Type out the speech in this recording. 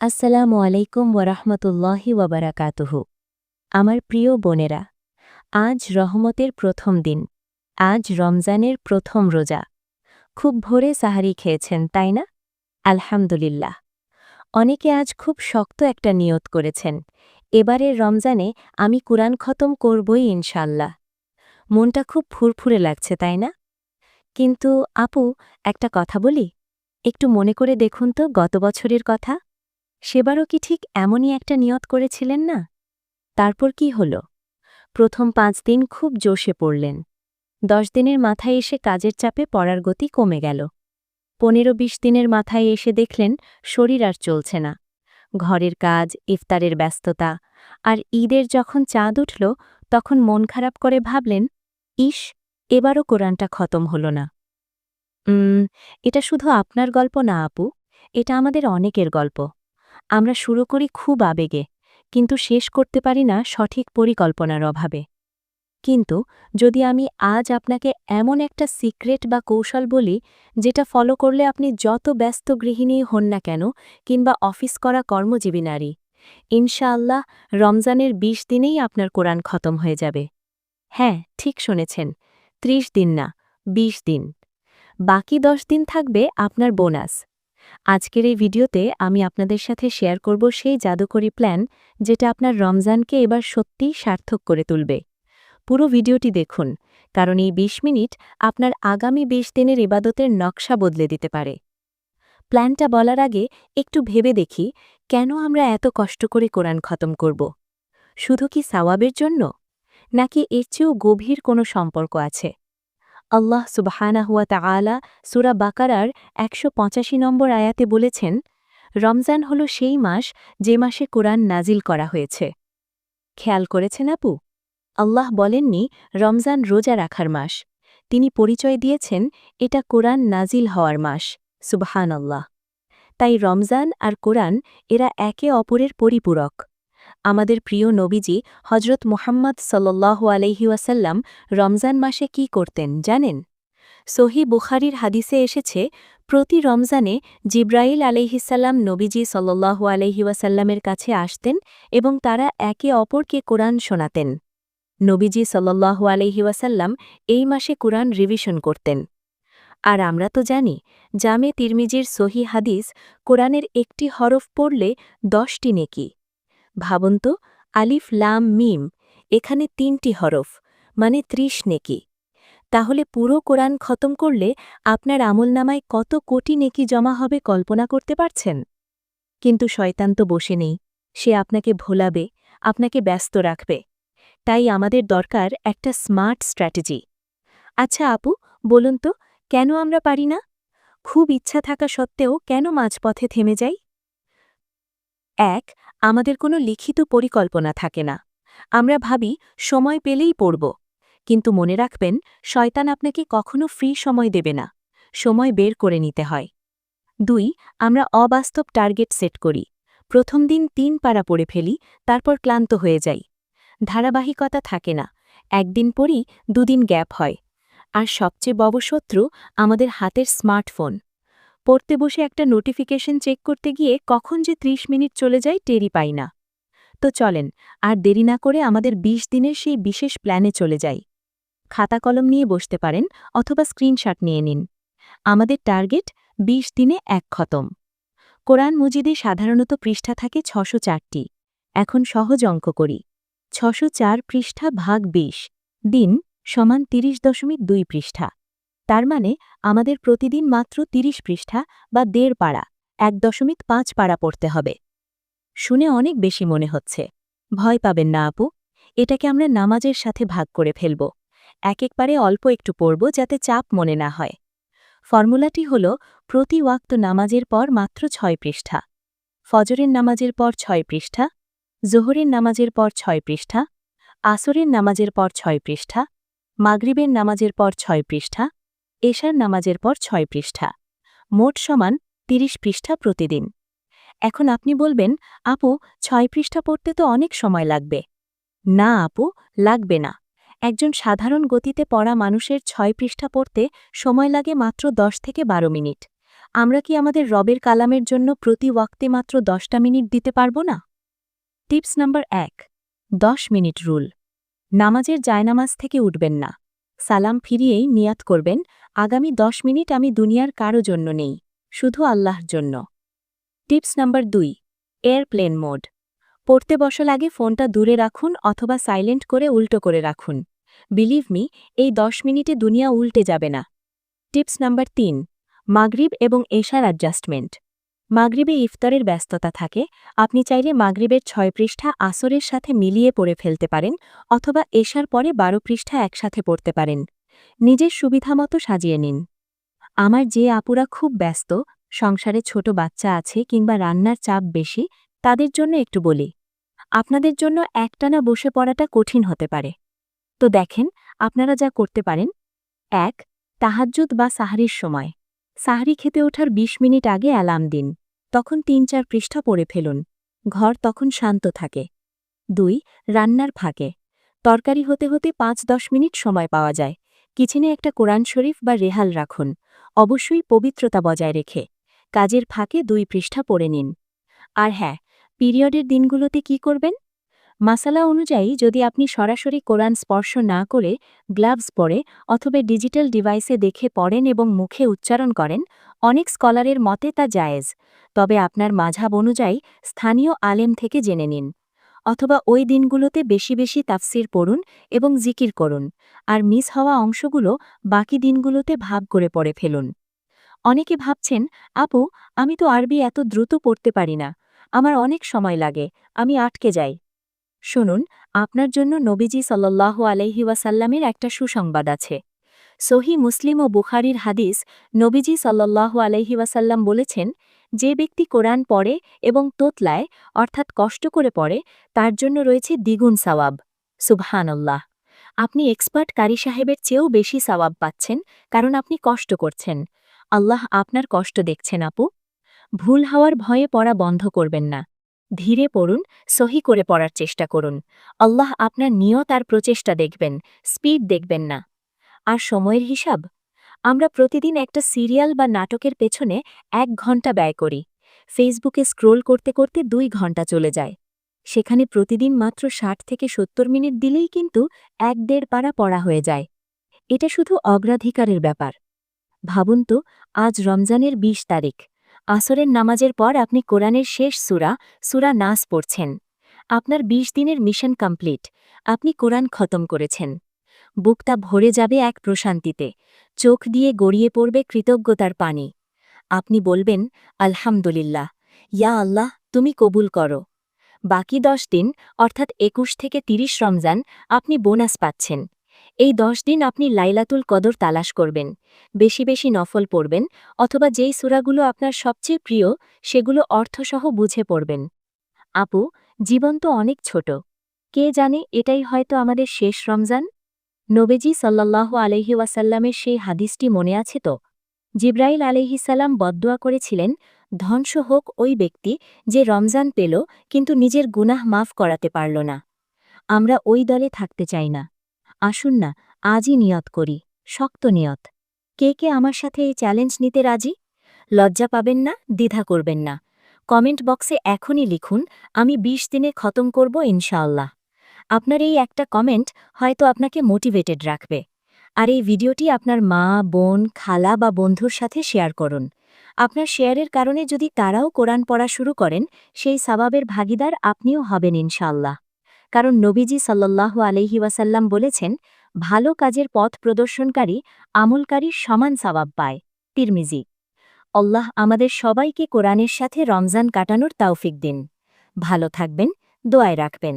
আসসালামু আলাইকুম ওরহমতুল্লাহি ওয়াবারাকাতুহু আমার প্রিয় বোনেরা, আজ রহমতের প্রথম দিন। আজ রমজানের প্রথম রোজা। খুব ভোরে সাহারি খেয়েছেন, তাই না? আলহামদুলিল্লাহ। অনেকে আজ খুব শক্ত একটা নিয়ত করেছেন। এবারের রমজানে আমি কুরআন খতম করবই ইনশাল্লাহ মনটা খুব ফুরফুরে লাগছে, তাই না? কিন্তু আপু, একটা কথা বলি? একটু মনে করে দেখুন তো গত বছরের কথা। সেবারও কি ঠিক এমনই একটা নিয়ত করেছিলেন না? তারপর কি হল? প্রথম পাঁচ দিন খুব জোশে পড়লেন। দশ দিনের মাথায় এসে কাজের চাপে পড়ার গতি কমে গেল। পনেরো বিশ দিনের মাথায় এসে দেখলেন শরীর আর চলছে না। ঘরের কাজ, ইফতারের ব্যস্ততা, আর ঈদের যখন চাঁদ উঠল, তখন মন খারাপ করে ভাবলেন ইস এবারও কোরআনটা খতম হল না। এটা শুধু আপনার গল্প না আপু, এটা আমাদের অনেকের গল্প। আমরা শুরু করি খুব আবেগে, কিন্তু শেষ করতে পারি না সঠিক পরিকল্পনার অভাবে। কিন্তু যদি আমি আজ আপনাকে এমন একটা সিক্রেট বা কৌশল বলি, যেটা ফলো করলে আপনি যত ব্যস্ত গৃহিণী হন না কেন, কিংবা অফিস করা কর্মজীবী নারী, ইনশাআল্লাহ রমজানের ২০ দিনেই আপনার কোরআন খতম হয়ে যাবে। হ্যাঁ ঠিক শুনেছেন ৩০ দিন না ২০ দিন। বাকি দশ দিন থাকবে আপনার বোনাস। আজকের এই ভিডিওতে আমি আপনাদের সাথে শেয়ার করব সেই জাদুকরি প্ল্যান যেটা আপনার রমজানকে এবার সত্যিই সার্থক করে তুলবে। পুরো ভিডিওটি দেখুন, কারণ এই ২০ মিনিট আপনার আগামী ২০ দিনের ইবাদতের নকশা বদলে দিতে পারে। প্ল্যানটা বলার আগে একটু ভেবে দেখি, কেন আমরা এত কষ্ট করে কোরআন খতম করব? শুধু কি সাওয়াবের জন্য? নাকি এর চেয়েও গভীর কোনো সম্পর্ক আছে? আল্লাহ সুবহানাহুয়া তাআলা সুরা বাকারার একশো পঁচাশি নম্বর আয়াতে বলেছেন, রমজান হল সেই মাস যে মাসে কোরআন নাজিল করা হয়েছে। খেয়াল করেছেন আপু? আল্লাহ বলেননি রমজান রোজা রাখার মাস। তিনি পরিচয় দিয়েছেন এটা কোরআন নাজিল হওয়ার মাস সুবহান আল্লাহ তাই রমজান আর কোরআন এরা একে অপরের পরিপূরক। আমাদের প্রিয় নবীজি হজরত মোহাম্মদ সাল্লাহ আলহিউসাল্লাম রমজান মাসে কি করতেন জানেন? সহি বুখারির হাদিসে এসেছে, প্রতি রমজানে জিব্রাইল আলহিসাল্লাম নবীজি সাল্লাহু আলহিউসাল্লামের কাছে আসতেন এবং তারা একে অপরকে কোরআন শোনাতেন। নবীজি সাল্লাহু আলহিউসাল্লাম এই মাসে কোরআন রিভিশন করতেন। আর আমরা তো জানি, জামে তিরমিজির সহি হাদিস কোরআনের একটি হরফ পড়লে দশটি নেকি। ভাবুন তো আলিফ লাম মিম, এখানে তিনটি হরফ মানে ত্রিশ নেকি। তাহলে পুরো কোরআন খতম করলে আপনার আমলনামায় কত কোটি নেকি জমা হবে কল্পনা করতে পারছেন? কিন্তু শয়তান তো বসে নেই, সে আপনাকে ভোলাবে, আপনাকে ব্যস্ত রাখবে। তাই আমাদের দরকার একটা স্মার্ট স্ট্র্যাটেজি। আচ্ছা আপু, বলুন তো, কেন আমরা পারি না? খুব ইচ্ছা থাকা সত্ত্বেও কেন মাঝপথে থেমে যাই? এক, আমাদের কোনো লিখিত পরিকল্পনা থাকে না। আমরা ভাবি, সময় পেলেই পড়ব। কিন্তু মনে রাখবেন, শয়তান আপনাকে কখনো ফ্রি সময় দেবে না। সময় বের করে নিতে হয়। দুই, আমরা অবাস্তব টার্গেট সেট করি। প্রথম দিন তিন পাড়া পড়ে ফেলি, তারপর ক্লান্ত হয়ে যাই। ধারাবাহিকতা থাকে না। একদিন পরই দুদিন গ্যাপ হয়। আর সবচেয়ে বড় শত্রু আমাদের হাতের স্মার্টফোন। পড়তে বসে একটা নোটিফিকেশন চেক করতে গিয়ে কখন যে ৩০ মিনিট চলে যায় টেরি পাই না। তো চলেন, আর দেরি না করে আমাদের ২০ দিনের সেই বিশেষ প্ল্যানে চলে যাই। খাতা কলম নিয়ে বসতে পারেন অথবা স্ক্রিনশট নিয়ে নিন। আমাদের টার্গেট ২০ দিনে এক খতম। কোরআন মুজিদে সাধারণত পৃষ্ঠা থাকে ছশো চারটি। এখন সহজ অঙ্ক করি। ছশো চার পৃষ্ঠা ভাগ ২০ দিন সমান তিরিশ দশমিক দুই পৃষ্ঠা। তার মানে আমাদের প্রতিদিন মাত্র ৩০ পৃষ্ঠা বা দেড় পাড়া, এক দশমিক পাঁচ পাড়া পড়তে হবে। শুনে অনেক বেশি মনে হচ্ছে। ভয় পাবেন না, আপু। এটাকে আমরা নামাজের সাথে ভাগ করে ফেলব। এক একবারে অল্প একটু পড়ব যাতে চাপ মনে না হয়। ফর্মুলাটি হল প্রতি ওয়াক্ত নামাজের পর মাত্র ছয় পৃষ্ঠা, ফজরের নামাজের পর ছয় পৃষ্ঠা, জোহরের নামাজের পর ছয় পৃষ্ঠা, আসরের নামাজের পর ছয় পৃষ্ঠা, মাগরিবের নামাজের পর ছয় পৃষ্ঠা এশার নামাজের পর ছয় পৃষ্ঠা। মোট সমান ৩০ পৃষ্ঠা প্রতিদিন। এখন আপনি বলবেন, আপু, ছয় পৃষ্ঠা পড়তে তো অনেক সময় লাগবে। না, আপু, লাগবে না। একজন সাধারণ গতিতে পড়া মানুষের ছয় পৃষ্ঠা পড়তে সময় লাগে মাত্র দশ থেকে বারো মিনিট। আমরা কি আমাদের রবের কালামের জন্য প্রতি ওয়াক্তে মাত্র দশটা মিনিট দিতে পারব না? টিপস নাম্বার এক, দশ মিনিট রুল। নামাজের জায়নামাজ থেকে উঠবেন না। সালাম ফিরিয়েই নিয়াত করবেন আগামী দশ মিনিট আমি দুনিয়ার কারও জন্য নেই, শুধু আল্লাহর জন্য। টিপস নাম্বার দুই, এয়ারপ্লেন মোড। পড়তে বসার আগে ফোনটা দূরে রাখুন অথবা সাইলেন্ট করে উল্টো করে রাখুন। বিলিভ মি, এই দশ মিনিটে দুনিয়া উল্টে যাবে না। টিপস নাম্বার তিন, মাগরিব এবং এশার অ্যাডজাস্টমেন্ট। মাগরিবে ইফতারের ব্যস্ততা থাকে, আপনি চাইলে মাগরিবের ছয় পৃষ্ঠা আসরের সাথে মিলিয়ে পড়ে ফেলতে পারেন অথবা এশার পরে বারো পৃষ্ঠা একসাথে পড়তে পারেন। নিজের সুবিধামতো সাজিয়ে নিন। আমার যে আপুরা খুব ব্যস্ত, সংসারে ছোট বাচ্চা আছে কিংবা রান্নার চাপ বেশি, তাদের জন্য একটু বলি। আপনাদের জন্য একটানা বসে পড়াটা কঠিন হতে পারে। তো দেখেন, আপনারা যা করতে পারেন। এক, তাহাজ্জুদ বা সাহারির সময়। সাহারি খেতে ওঠার ২০ মিনিট আগে অ্যালার্ম দিন। তখন তিন চার পৃষ্ঠা পড়ে ফেলুন। ঘর তখন শান্ত থাকে। দুই, রান্নার ফাঁকে। তরকারি হতে হতে পাঁচ দশ মিনিট সময় পাওয়া যায়। কিচেনে একটা কোরআন শরীফ বা রেহাল রাখুন। অবশ্যই পবিত্রতা বজায় রেখে। কাজের ফাঁকে দুই পৃষ্ঠা পড়ে নিন। আর হ্যাঁ পিরিয়ডের দিনগুলোতে কি করবেন? মাসালা অনুযায়ী যদি আপনি সরাসরি কোরআন স্পর্শ না করে গ্লাভস পরে অথবা ডিজিটাল ডিভাইসে দেখে পড়েন এবং মুখে উচ্চারণ করেন, অনেক স্কলারের মতে তা জায়েজ। তবে আপনার মাঝাব অনুযায়ী স্থানীয় আলেম থেকে জেনে নিন। অথবা ওই দিনগুলোতে বেশি বেশি তাফসির পড়ুন এবং জিকির করুন, আর মিস হওয়া অংশগুলো বাকি দিনগুলোতে ভাগ করে পড়ে ফেলুন। অনেকে ভাবছেন, আপু, আমি তো আরবি এত দ্রুত পড়তে পারি না, আমার অনেক সময় লাগে, আমি আটকে যাই। শুনুন, আপনার জন্য নবীজি সাল্লাহ ওয়াসাল্লামের একটা সুসংবাদ আছে। সহি মুসলিম ও বুখারির হাদিস নবীজি সাল্লাহ ওয়াসাল্লাম বলেছেন যে ব্যক্তি কোরআন পড়ে এবং তোতলায়, অর্থাৎ কষ্ট করে পড়ে, তার জন্য রয়েছে দ্বিগুণ সাওয়াব। সুবহানল্লাহ। আপনি এক্সপার্ট কারি সাহেবের চেয়েও বেশি সাওয়াব পাচ্ছেন, কারণ আপনি কষ্ট করছেন। আল্লাহ আপনার কষ্ট দেখছেন, আপু। ভুল হওয়ার ভয়ে পড়া বন্ধ করবেন না। ধীরে পড়ুন, সহি করে পড়ার চেষ্টা করুন। আল্লাহ আপনার নিয়ত আর প্রচেষ্টা দেখবেন, স্পিড দেখবেন না। আর সময়ের হিসাব? আমরা প্রতিদিন একটা সিরিয়াল বা নাটকের পেছনে এক ঘণ্টা ব্যয় করি। ফেসবুকে স্ক্রোল করতে করতে দুই ঘণ্টা চলে যায়। সেখানে প্রতিদিন মাত্র ষাট থেকে সত্তর মিনিট দিলেই কিন্তু এক দেড় পাড়া পড়া হয়ে যায়। এটা শুধু অগ্রাধিকারের ব্যাপার। ভাবুন তো, আজ রমজানের ২০ তারিখ। আসরের নামাজের পর আপনি কোরআনের শেষ সুরা সুরা নাস পড়ছেন। আপনার ২০ দিনের মিশন কমপ্লিট। আপনি কোরআন খতম করেছেন। বুকটা ভরে যাবে এক প্রশান্তিতে। চোখ দিয়ে গড়িয়ে পড়বে কৃতজ্ঞতার পানি। আপনি বলবেন, আলহামদুলিল্লাহ। ইয়া আল্লাহ, তুমি কবুল করো। বাকি দশ দিন, অর্থাৎ একুশ থেকে তিরিশ রমজান, আপনি বোনাস পাচ্ছেন। এই দশ দিন আপনি লাইলাতুল কদর তালাশ করবেন। বেশি বেশি নফল পড়বেন, অথবা যেই সুরাগুলো আপনার সবচেয়ে প্রিয়, সেগুলো অর্থসহ বুঝে পড়বেন। আপু, জীবন তো অনেক ছোট। কে জানে, এটাই হয়তো আমাদের শেষ রমজান? নবেজি সাল্লাহ আলহি ওয়াসাল্লামের সেই হাদিসটি মনে আছে তো? জিব্রাইল আলহিসাল্লাম বদদুয়া করেছিলেন ধ্বংস হোক ওই ব্যক্তি যে রমজান পেল, কিন্তু নিজের গুনাহ মাফ করাতে পারল না। আমরা ওই দলে থাকতে চাই না। আসুন না, আজই নিয়ত করি, শক্ত নিয়ত। কে কে আমার সাথে এই চ্যালেঞ্জ নিতে রাজি? লজ্জা পাবেন না, দ্বিধা করবেন না। কমেন্ট বক্সে এখনই লিখুন, আমি ২০ দিনে খতম করব ইনশাআল্লাহ। আপনার এই একটা কমেন্ট হয়তো আপনাকে মোটিভেটেড রাখবে। আর এই ভিডিওটি আপনার মা, বোন, খালা বা বন্ধুর সাথে শেয়ার করুন। আপনার শেয়ারের কারণে যদি তারাও কোরআন পড়া শুরু করেন, সেই সাবাবের ভাগিদার আপনিও হবেন ইনশাল্লাহ কারণ নবীজি সাল্লাহ আলহি ওয়াসাল্লাম বলেছেন, ভালো কাজের পথ প্রদর্শনকারী আমলকারীর সমান সাবাব পায়। তিরমিজি, আল্লাহ আমাদের সবাইকে কোরআনের সাথে রমজান কাটানোর তাওফিক দিন। ভালো থাকবেন, দোয়ায় রাখবেন।